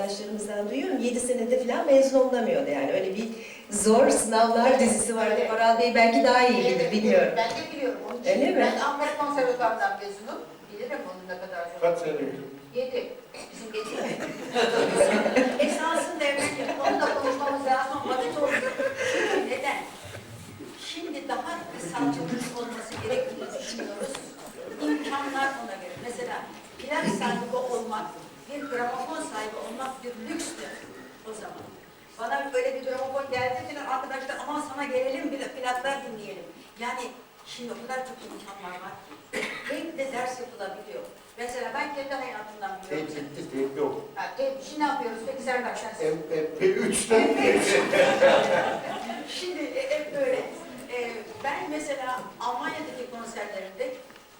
arkadaşlarımızdan duyuyorum. 7 senede falan mezun olunamıyordu yani. Öyle bir zor sınavlar dizisi vardı. Evet. Koral Bey belki daha iyi bilir, bilmiyorum. Ben de biliyorum. Onun için Öyle mi? Ben Ankara Konservatuvar'dan mezunum. Bilirim onun ne kadar zor. Kaç senelik? Yedi. Bizim yedi. Esasında evet. Onu da konuşmamız lazım. Vakit oldu. Çünkü neden? Şimdi daha kısaltılmış olması gerektiğini düşünüyoruz. İmkanlar ona göre. Mesela plak sahibi olmak, bir gramofon sahibi olmak bir lükstür o zaman. Bana böyle bir gramofon geldi filan arkadaşlar aman sana gelelim bir plaklar dinleyelim. Yani şimdi o kadar çok imkanlar var. Tek de ders yapılabiliyor. Mesela ben kendi hayatımdan Teyp biliyorum. bitti, teyp yok. Ha, teyp, şimdi ne yapıyoruz? Peki Serdar sen söyle. MP3'ten Şimdi e, hep böyle. E, ben mesela Almanya'daki konserlerimde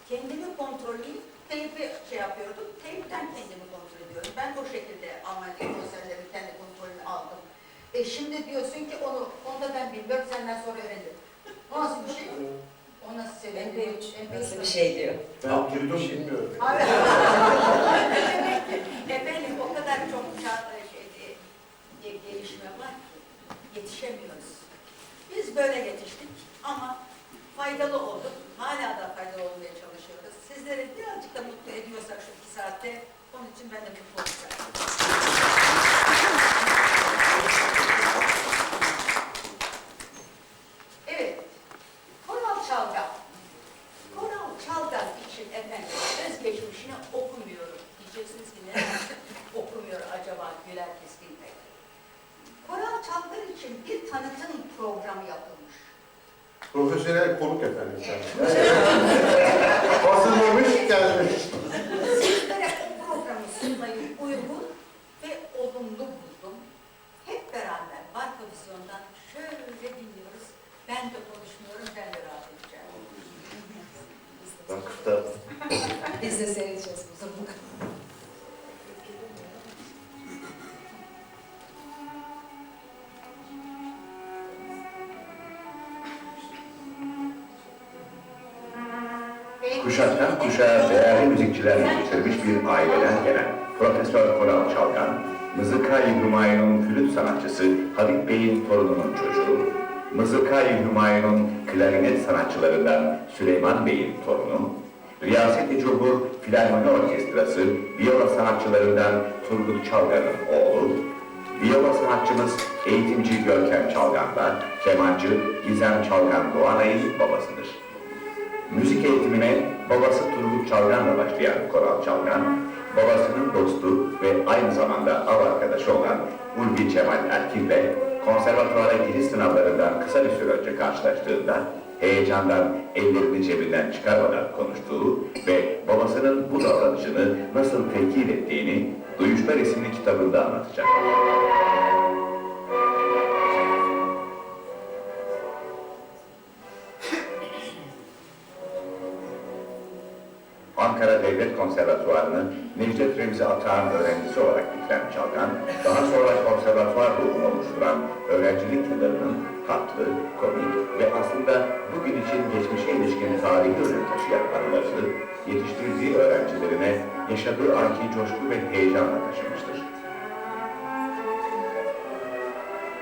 kendimi kontrolleyip teypi şey yapıyordum. Teypten kendimi kontrol Ben o şekilde Almanya'daki konserlerimi kendi kontrolünü aldım. E şimdi diyorsun ki onu, onu da ben bilmiyorum senden sonra öğrendim. O nasıl bir şey? O nasıl seviyor? MP3 nasıl bir şey diyor. Ben girdim bilmiyorum. Hayır. Efendim o kadar çok çağda şey, ge- gelişme var ki yetişemiyoruz. Biz böyle yetiştik ama faydalı olduk. Hala da faydalı olmaya çalışıyoruz. Sizleri birazcık da mutlu ediyorsak şu iki saatte onun için ben de mutlu olacağım. Evet. Koral Çalgan. Koral Çalgan için efendim özgeçmişini okumuyorum. Diyeceksiniz ki neden okumuyor acaba Güler Keskin Bey? Koral Çalgan için bir tanıtım programı yapılmış. Profesyonel konuk efendim sen. Basılmamış gelmiş. Müzikçiler yetiştirmiş bir aileden gelen Profesör Koral Çalgan, Mızıkay Hümayun'un flüt sanatçısı Habib Bey'in torununun çocuğu, Mızıkay Hümayun'un klarinet sanatçılarından Süleyman Bey'in torunu, Riyaset-i Cumhur Filarmoni Orkestrası Viola sanatçılarından Turgut Çalgan'ın oğlu, Viola sanatçımız eğitimci Görkem Çalgan da kemancı Gizem Çalgan Doğanay'ın babasıdır. Müzik eğitimine babası Turgut Çalgan'la başlayan Koral Çalgan, babasının dostu ve aynı zamanda av arkadaşı olan Ulvi Cemal Erkin'le konservatuvara giriş sınavlarından kısa bir süre önce karşılaştığında heyecandan ellerini cebinden çıkarmadan konuştuğu ve babasının bu davranışını nasıl tenkit ettiğini Duyuşlar isimli kitabında anlatacak. Devlet Konservatuvarı'nı Necdet Remzi Atağan öğrencisi olarak bitiren Çalgan, daha sonra konservatuvar ruhunu oluşturan öğrencilik yıllarının tatlı, komik ve aslında bugün için geçmişe ilişkin tarihi önem taşıyan anılarını yetiştirdiği öğrencilerine yaşadığı anki coşku ve heyecanla taşımıştır.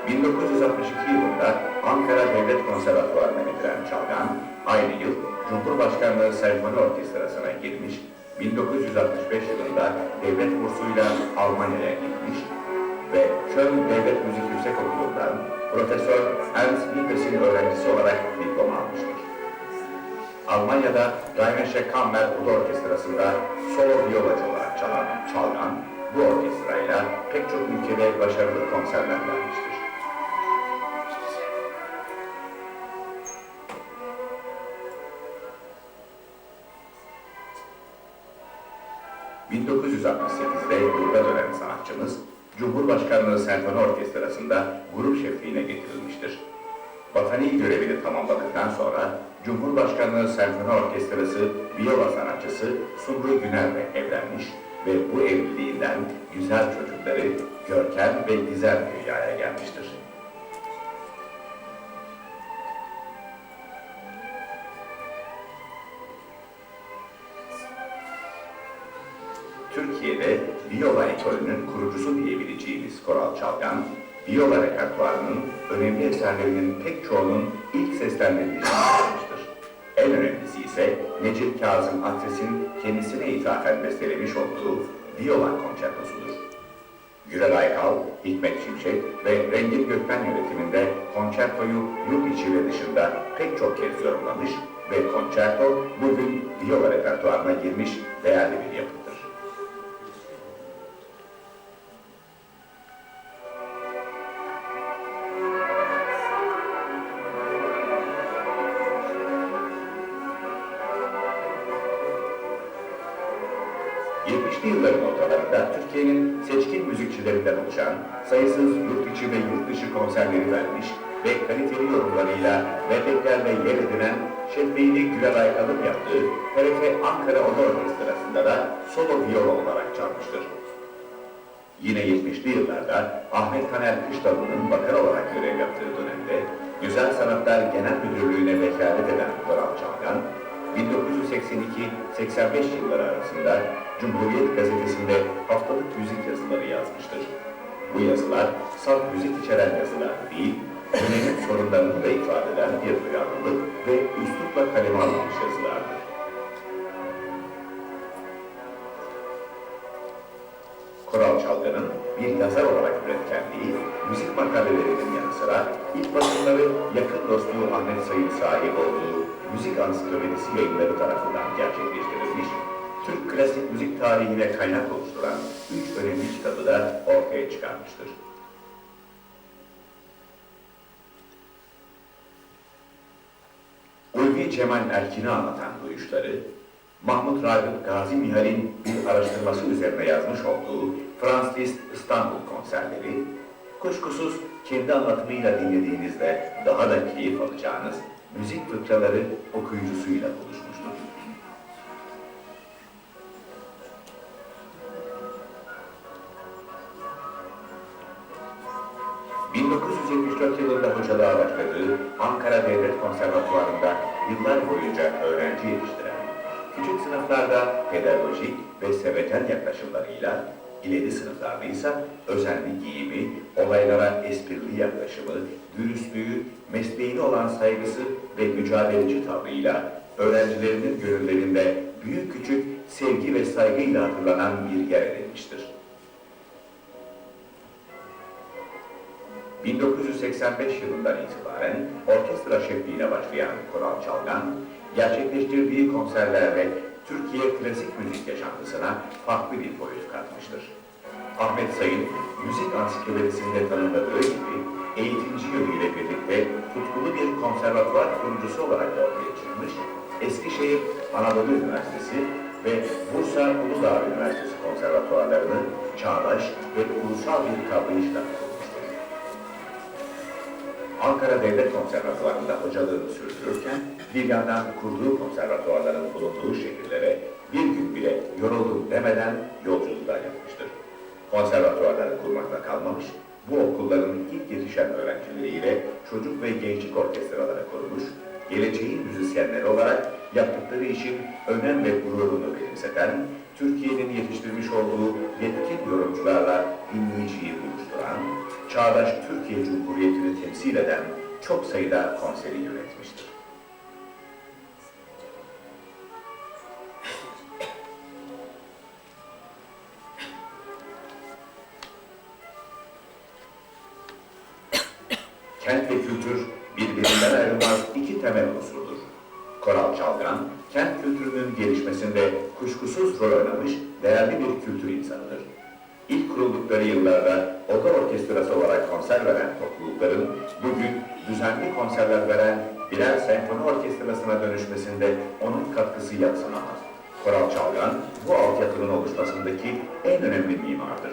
1962 yılında Ankara Devlet Konservatuvarı'na getiren Çalgan, aynı yıl Cumhurbaşkanlığı Senfoni Orkestrası'na girmiş, 1965 yılında devlet bursuyla Almanya'ya gitmiş ve Köln Devlet Müzik Yüksekokulu'ndan Profesör Ernst Liebes'in öğrencisi olarak diploma almıştır. Almanya'da Rheinische Kammer Ud Orkestrası'nda solo viyolacı olarak çalan Çalgan, bu orkestrayla pek çok ülkede başarılı konserler vermiştir. ...1968'de yurda dönen sanatçımız... ...Cumhurbaşkanlığı Senfoni Orkestrası'nda grup şefliğine getirilmiştir. Vatani görevini tamamladıktan sonra Cumhurbaşkanlığı Senfoni Orkestrası Viola sanatçısı Sumru Güner'le evlenmiş ve bu evliliğinden güzel çocukları Görkem ve Gizem dünyaya gelmiştir. Türkiye'de Viola ekolünün kurucusu diyebiliriz. Koral Çalgan, Viola repertuarının önemli eserlerinin pek çoğunun ilk seslendirilişini yapmıştır. En önemlisi ise Necip Kazım Aktres'in kendisine ithafen bestelemiş olduğu Viola konçertosudur. Gürel Aykal, Hikmet Şimşek ve Rengin Gökmen yönetiminde konçertoyu yurt içi ve dışında pek çok kez yorumlamış ve konçerto bugün viola repertuarına girmiş değerli bir yapıttır. Müzikçilerinden oluşan sayısız yurt içi ve yurt dışı konserleri vermiş ve kaliteli yorumlarıyla belleklerle yer edinen Şefbeyli Gülel Aykal'ın yaptığı TRT Ankara Oda Orkestrası'nda da solo viola olarak çalmıştır. Yine 70'li yıllarda Ahmet Taner Kışlalı'nın bakar olarak görev yaptığı dönemde Güzel Sanatlar Genel Müdürlüğü'ne vekalet eden Koral Çalgan, 1982-85 yılları arasında Cumhuriyet Gazetesi'nde haftalık müzik yazıları yazmıştır. Bu yazılar salt müzik içeren yazılar değil, dönemin sorunlarını da ifade eden bir duyarlılık ve üslupla kaleme alınmış yazılardır. Koral Çalgan'ın bir yazar olarak üretkenliği, müzik makalelerinin yanı sıra ilk basımları yakın dostu Ahmet Sayın sahip olduğu Müzik Ansiklopedisi yayınları tarafından gerçekleştirilmiş, Türk klasik müzik tarihine kaynak oluşturan üç önemli kitabı da ortaya çıkarmıştır. Ulvi Cemal Erkin'i anlatan duyuşları, Mahmut Ragıp Gazi Mihal'in bir araştırması üzerine yazmış olduğu Franz Liszt İstanbul konserleri, kuşkusuz kendi anlatımıyla dinlediğinizde daha da keyif alacağınız müzik fıkraları okuyucusuyla buluşmuştur. ...1974 yılında hocalığa başladığı Ankara Devlet Konservatuvarı'nda yıllar boyunca öğrenci yetiştiren, küçük sınıflarda pedagojik ve sevecen yaklaşımlarıyla, ileri sınıflarda ise özenli giyimi, olaylara esprili yaklaşımı, dürüstlüğü, mesleğine olan saygısı ve mücadeleci tavrıyla öğrencilerinin gönüllerinde büyük küçük sevgi ve saygıyla hatırlanan bir yer edinmiştir. 1985 yılından itibaren orkestra şefliğine başlayan Koral Çalgan, gerçekleştirdiği konserlerle Türkiye klasik müzik yaşantısına farklı bir boyut katmıştır. Ahmet Sayın, müzik ansiklopedisinde tanımladığı gibi eğitimci yönüyle birlikte tutkulu bir konservatuvar kurucusu olarak ortaya çıkmış, Eskişehir Anadolu Üniversitesi ve Bursa Uludağ Üniversitesi konservatuvarlarını çağdaş ve ulusal bir kavrayışla kurmuştur. Ankara Devlet Konservatuvarı'nda hocalığını sürdürürken bir yandan kurduğu konservatuvarların bulunduğu şehirlere bir gün bile yoruldum demeden yolculuklar yapmıştır. Konservatuvarları kurmakla kalmamış, bu okulların ilk yetişen öğrencileriyle çocuk ve gençlik orkestraları kurmuş, geleceğin müzisyenleri olarak yaptıkları işin önem ve gururunu benimseten, Türkiye'nin yetiştirmiş olduğu yetkin yorumcularla dinleyiciyi buluşturan, çağdaş Türkiye Cumhuriyeti'ni temsil eden çok sayıda konseri yönetmiştir. Kent ve kültür birbirinden ayrılmaz iki temel unsurdur. Koral Çalgan, kent kültürünün gelişmesinde kuşkusuz rol oynamış değerli bir kültür insanıdır. İlk kuruldukları yıllarda oda orkestrası olarak konser veren toplulukların bugün düzenli konserler veren birer senfoni orkestrasına dönüşmesinde onun katkısı yadsınamaz. Koral Çalgan bu altyapının oluşmasındaki en önemli mimardır.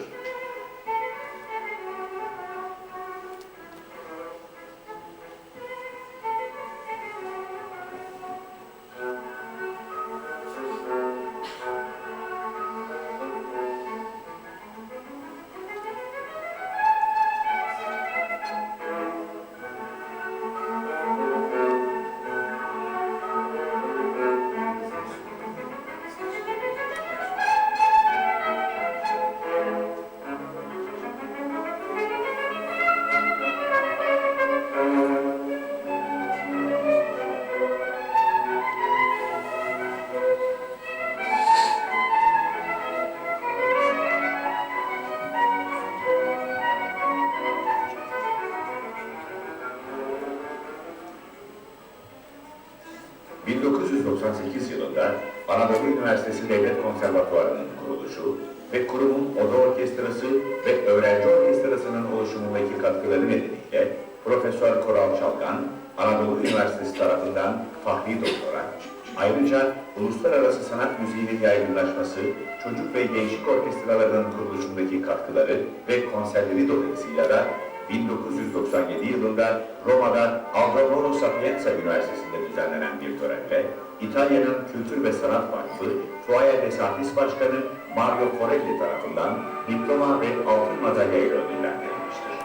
Sanat Müziği'nin yaygınlaşması, çocuk ve gençlik orkestralarının kuruluşundaki katkıları ve konserleri dolayısıyla da 1997 yılında Roma'da Aldo Moro Sapienza Üniversitesi'nde düzenlenen bir törenle İtalya'nın Kültür ve Sanat Vakfı Foyer des Artis Başkanı Mario Forelli tarafından diploma ve altın madalya ile ödüllendirilmiştir.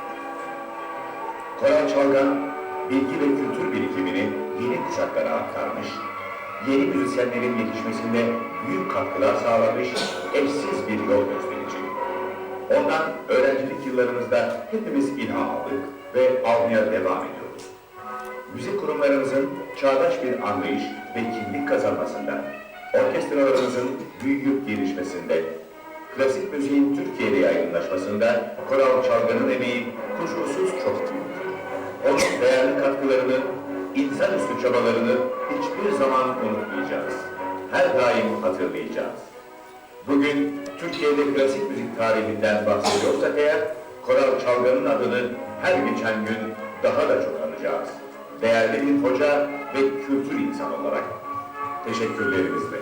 Koral Çalgan, bilgi ve kültür birikimini yeni kuşaklara aktarmış, yeni müzisyenlerin yetişmesinde büyük katkılar sağlamış, eşsiz bir yol gösterici. Ondan öğrencilik yıllarımızda hepimiz ilham aldık ve almaya devam ediyoruz. Müzik kurumlarımızın çağdaş bir anlayış ve kimlik kazanmasında, orkestralarımızın büyüyüp gelişmesinde, klasik müziğin Türkiye'de yaygınlaşmasında Koral Çalgan'ın emeği kuşkusuz çok büyük. Onun değerli katkılarını, insanüstü çabalarını hiçbir zaman unutmayacağız. Her daim hatırlayacağız. Bugün Türkiye'de klasik müzik tarihinden bahsediyorsak eğer, Koral Çalgan'ın adını her geçen gün daha da çok anacağız. Değerli bir hoca ve kültür insanı olarak teşekkürlerimizle.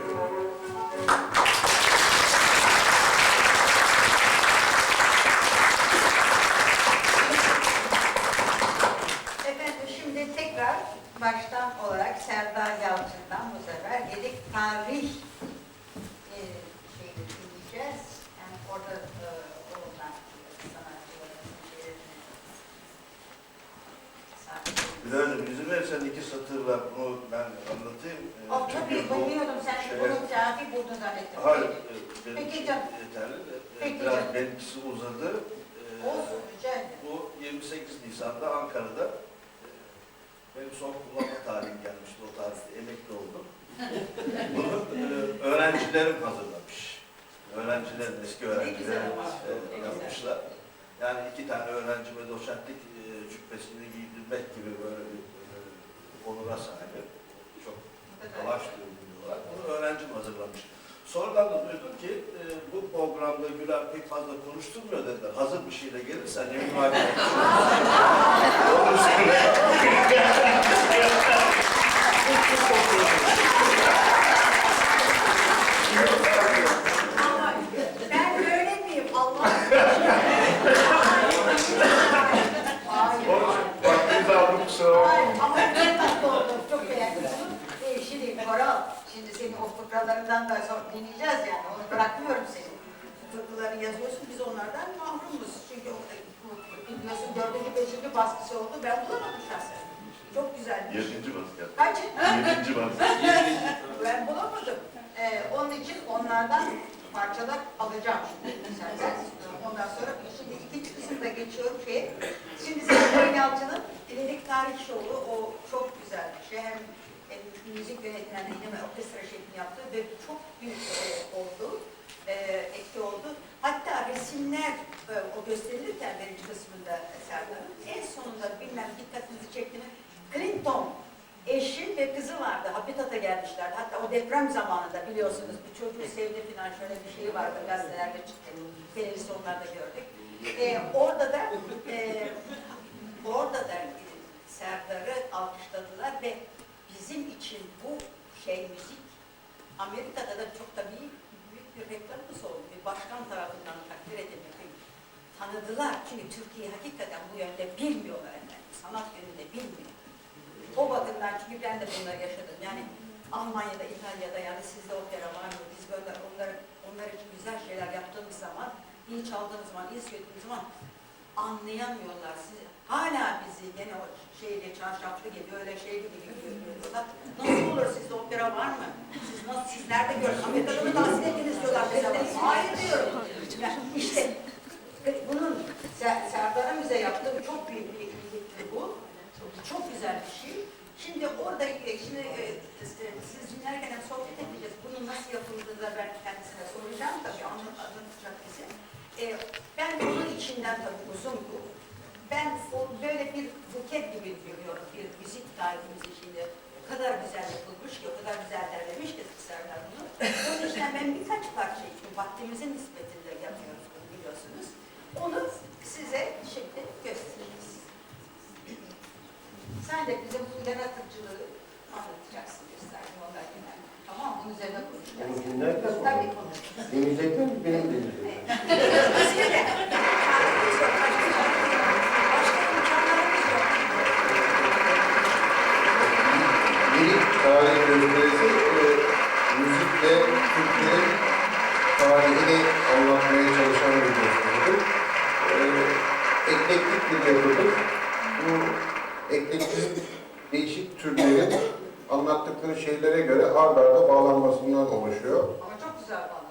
Efendim şimdi tekrar baştan olarak Serdar Yalçın'dan bu sefer yedik tarih e, şeyini dinleyeceğiz. Yani orada e, oradan sanatçıların şeylerini Önce izin verirsen iki satır var, bunu ben anlatayım. Oh tabii bu bilmiyordum sen şey- bunu saati burada zannettim. Hayır, e, benim Peki için canım. yeterli de. e, Peki Biraz canım. benimkisi uzadı. Ee, Olsun rica ederim. Bu 28 Nisan'da Ankara'da e, benim son kullanma tarihim gelmişti. O tarihte emekli oldum. Bunu e, öğrencilerim hazırlamış. Öğrencilerim, eski öğrencilerim e, yapmışlar. Yani iki tane öğrencime doçentlik e, cübbesini giydirmek gibi böyle bir e, onura sahip. Çok Talaş diyorlar. Bunu öğrencim hazırlamış. Sonradan da duydum ki e, bu programda Güler pek fazla konuşturmuyor dediler. Hazır bir şeyle gelirsen emin var. Onun üstüne Ama ben öyle miyim Allah Hayır. Vaktinizi aldım kusura Ay, bakmayın. ama çok tatlı oldum, çok beğendim bunu. Ee, şimdi Koral, şimdi senin o fıkralarından da sonra dinleyeceğiz yani, onu bırakmıyorum seni. Fıkraları yazıyorsun, biz onlardan mahrumuz. Çünkü o, bu, biliyorsun dördüncü, beşinci baskısı oldu, ben bulamadım şahsen. Çok güzel. Yedinci basket. Kaç? Yedinci basket. Ben bulamadım. Ee, onun için onlardan parçalar alacağım şimdi. Senden. Ondan sonra şimdi ikinci kısımda geçiyorum şey. Şimdi Serdar Yalçın'ın Diledik Tarih Şovu o çok güzel bir şey. Hem, hem müzik yönetmenliğini ve orkestra şeklini yaptı ve çok büyük e, oldu. E, etki oldu. Hatta resimler o gösterilirken birinci kısmında Serdar'ın en sonunda bilmem dikkatinizi çekti mi? Clinton eşi ve kızı vardı. Habitat'a gelmişler. Hatta o deprem zamanında biliyorsunuz bir çocuğu sevdi falan şöyle bir şey vardı. Gazetelerde çıktı. Televizyonlarda gördük. Ee, orada da e, orada da Serdar'ı alkışladılar ve bizim için bu şey müzik Amerika'da da çok da büyük, bir reklamımız oldu. Bir başkan tarafından takdir edildi. Tanıdılar. Çünkü Türkiye hakikaten bu yönde bilmiyorlar efendim. Sanat yönünde bilmiyor. O bakımdan çünkü ben de bunları yaşadım. Yani Almanya'da, İtalya'da yani sizde opera var mı? Biz böyle onları, onlar için güzel şeyler yaptığımız zaman, iyi çaldığımız zaman, iyi söylediğimiz zaman anlayamıyorlar. Siz, hala bizi gene o şeyle çarşaflı gibi, öyle şey gibi görüyorlar. Nasıl olur sizde opera var mı? Siz nasıl, siz nerede gördünüz? Amerika'da mı tahsil ettiniz diyorlar. Hayır diyorum. Yani işte bunun Ser- Serdar'ın bize yaptığı çok büyük bir iyiliktir bu. Çok güzel bir şey. Şimdi orada, e, şimdi e, e, siz dinlerken sohbet edeceğiz. Bunun nasıl yapıldığını da ben kendisine soracağım tabii anlat, anlatacak bize. E, ben onun içinden tabii uzun bu. Ben o böyle bir buket gibi görüyorum bir müzik tarihimiz içinde. o kadar güzel yapılmış ki, o kadar güzel derlemiş ki Serdar bunu. Onun için ben birkaç parça için vaktimizin nispetinde yapıyoruz bunu biliyorsunuz. Onu size şimdi göstereceğiz. Sen de bize bu yaratıcılığı anlatacaksın gösterdim onlar genel. Tamam mı? Bunun üzerine konuşacağız. Bunu dinlerken mi? Tabii konuşacağız. Dinleyecekler mi? Benim imkanlarımız yok. Bir tarih gösterisi e, müzikle Türklerin tarihini anlatmaya. E, eklektik bir yapıdır. Bu eklektik değişik türlerin anlattıkları şeylere göre ard arda bağlanmasından oluşuyor. Ama çok güzel bağlamış.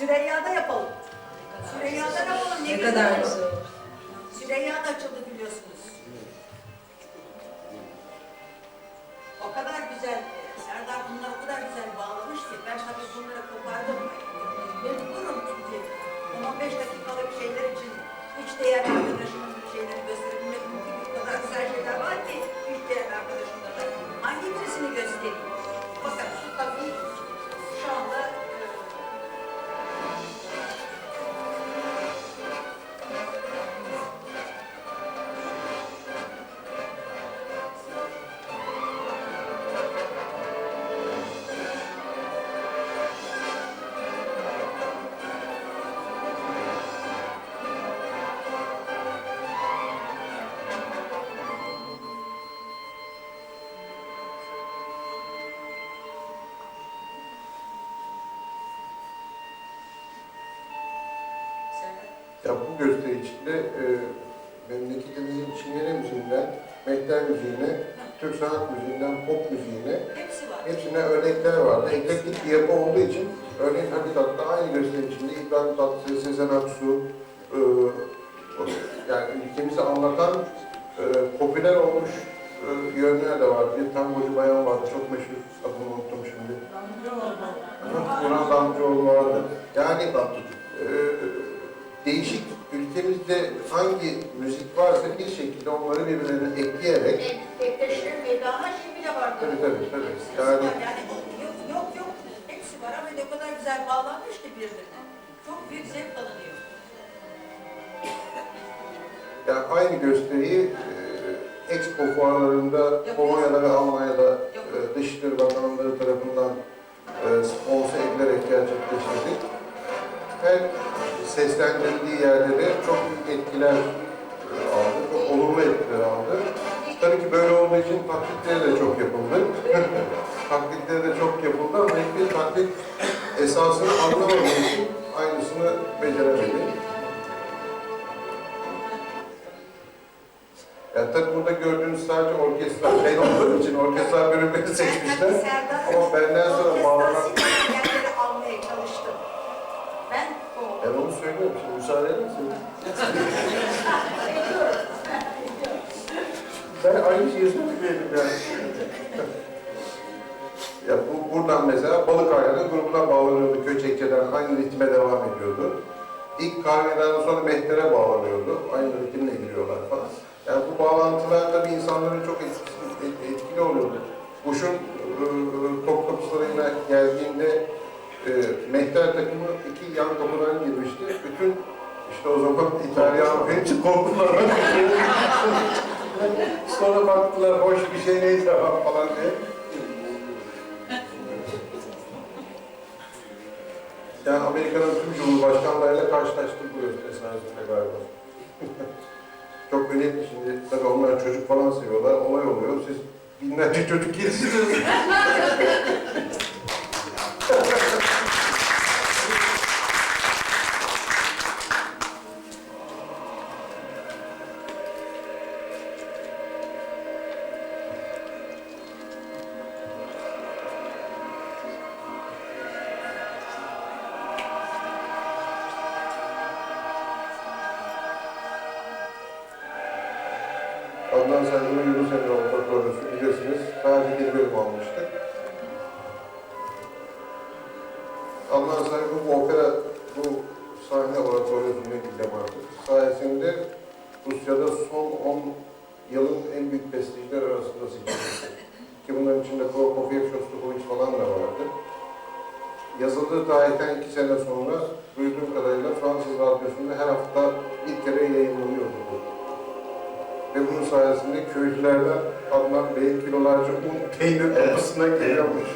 Süreyya'da yapalım. Süreyya'da yapalım. Ne kadar güzel. Süreyya'da açıldı biliyorsunuz. O kadar güzel, Serdar bunları o kadar güzel bağlamış ki ben tabii bunları kopardım. Mecburum çünkü 15 dakikalık şeyler için üç değerli arkadaşımın şeyleri gösterebilmek mümkün. O kadar güzel şeyler var ki üç değerli arkadaşımda da. Hangi birisini göstereyim? Bakın Ya bu gösteri içinde e, memleketimizin Çingene müziğinden, Mehter müziğine, Türk sanat müziğinden pop müziğine Hepsi var. hepsine örnekler vardı. Eklektik bir yapı olduğu için örneğin Habitat'ta aynı gösteri içinde İbrahim Tatlıses, Sezen Aksu, e, yani ülkemizi anlatan e, popüler olmuş e, yönler de vardı. Bir tangocu bayan vardı, çok meşhur. Adını unuttum şimdi. Burhan Damcıoğlu vardı. Yani e, değişik ülkemizde hangi müzik varsa bir şekilde onları birbirlerine ekleyerek Bektaş'ın Medana şey bile vardı. Tabii tabii tabii. Yani, Yani yok yok yok. Hepsi var ama ne kadar güzel bağlanmış ki birbirine. Çok büyük zevk alınıyor. Yani aynı gösteriyi e, Expo fuarlarında Polonya'da ve Almanya'da e, Dışişleri Bakanlığı tarafından e, sponsor edilerek gerçekleştirdik. Her seslendirildiği yerde de çok büyük etkiler aldı, çok olumlu etkiler aldı. Tabii ki böyle olduğu için taklitleri de çok yapıldı. taklitleri de çok yapıldı ama hiçbir taklit esasını anlamadığı için aynısını beceremedi. Ya tabii burada gördüğünüz sadece orkestra. Ben olduğum için orkestra bölümleri seçmişler. Ama benden sonra bağlanan... müsaade eder misiniz? ben aynı şeyi söylemeyelim yani. ya bu buradan mesela Balık Ayhan'ın grubuna bağlanıyordu. Köçekçe'den aynı ritme devam ediyordu. İlk kahveden sonra Mehter'e bağlanıyordu. Aynı ritimle giriyorlar falan. Yani bu bağlantılar tabii insanların çok etkili, et- etkili oluyordu. Kuş'un e, Topkapı Sarayı'na geldiğinde e, Mehter takımı iki yan kapıdan girmişti. Bütün işte o zaman İtalyan hepsi korktular. Sonra baktılar hoş bir şey neyse falan diye. Yani Amerika'nın tüm cumhurbaşkanlarıyla karşılaştık bu esnasında galiba. Çok önemli şimdi. Tabii onlar çocuk falan seviyorlar. Olay oluyor. Siz binlerce çocuk girsiniz. Bu opera, bu sahne oratoryosunu bilmem artık. Sayesinde Rusya'da son 10 yılın en büyük prestijler arasında seçilmişti. Ki bunların içinde Prokofiev, Shostakovich falan da vardı. Yazıldığı tarihten iki sene sonra duyduğum kadarıyla Fransız radyosunda her hafta bir kere yayınlanıyordu bu. Ve bunun sayesinde köylülerden Adnan Bey'in kilolarca un, peynir kapısına geliyormuş.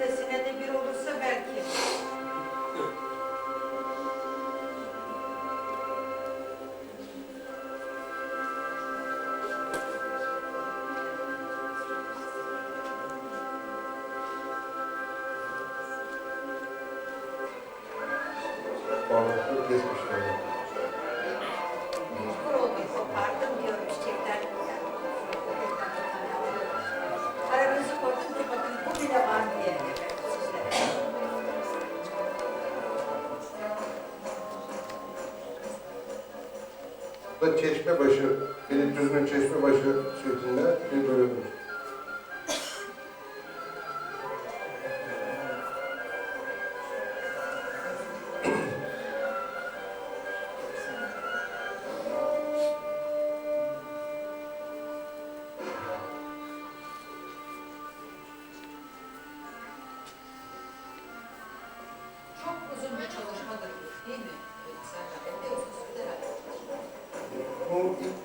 Biz de bir olursa belki. Bağlantıyı kesmişler.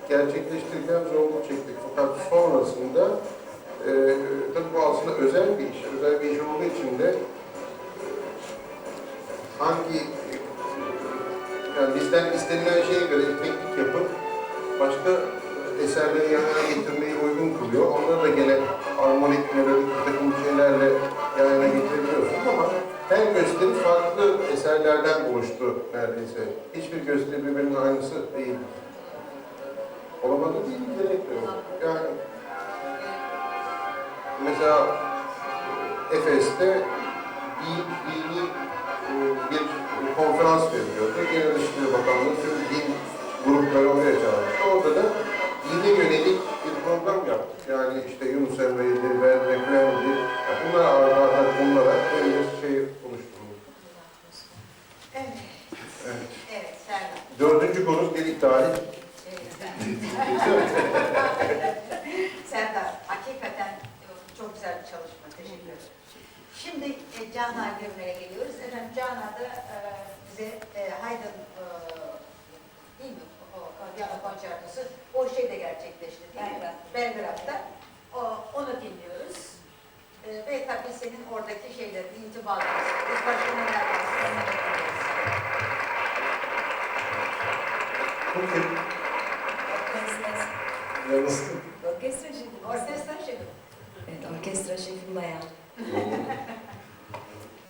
Gerçekleştirirken zorluk çektik. Fakat sonrasında e, tabii bu aslında özel bir iş. Özel bir iş olduğu için de e, hangi yani bizden istenilen şeye göre teknik yapıp başka eserleri yan yana getirmeyi uygun kılıyor. Onları da gene armonik, melodik bir takım şeylerle yan yana ama her gösteri farklı eserlerden oluştu neredeyse. Hiçbir gösteri birbirinin aynısı değil. Olamadı değil, gerek de yok. Yani mesela e, Efes'te din, dini bir konferans veriliyordu. Genel İşleri Bakanlığı tüm din grupları oraya çağırmıştı. Orada da dine yönelik bir program yaptık. Yani işte Yunus Emre'yi